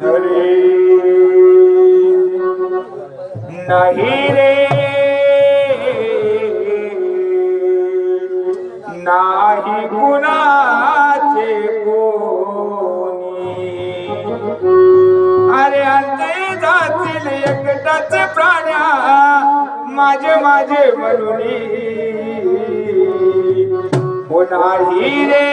हरे नाही रे. नाही गुणाचे कोणी. अरे अंते जातील एकटाच प्राण्या माझे माझे म्हणून. हो नाही रे.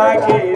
será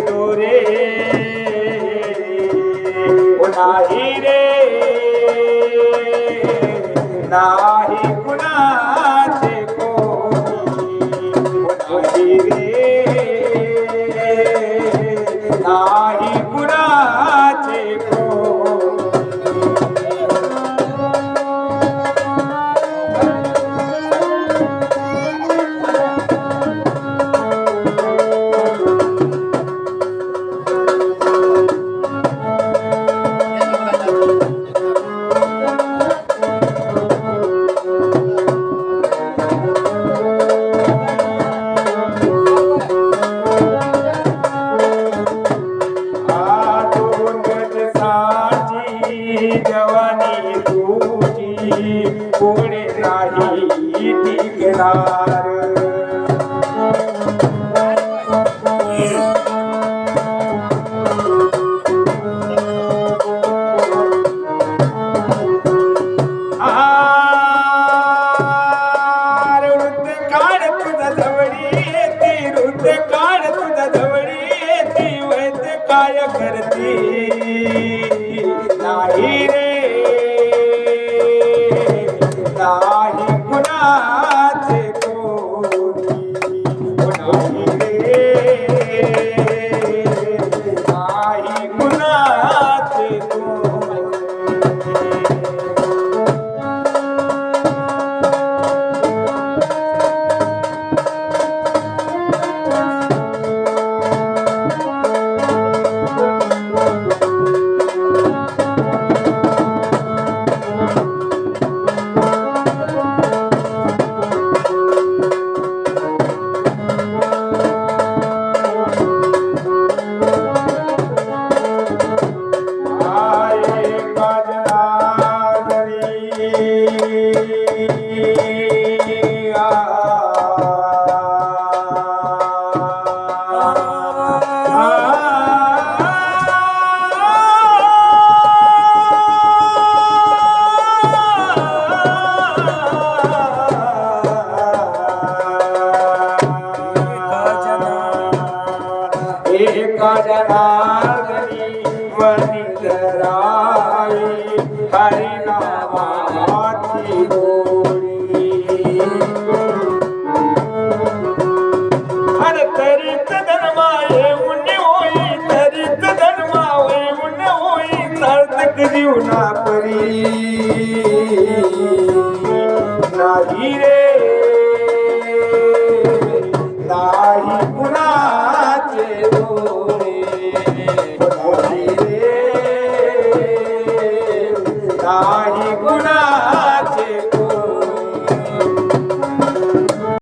जवानी तुझी कोणी नाही टिकणार काळ तुझा जवळी येते वैद्य काय करते? कोणी वरी दर हर हर मुन मुन परी हीरे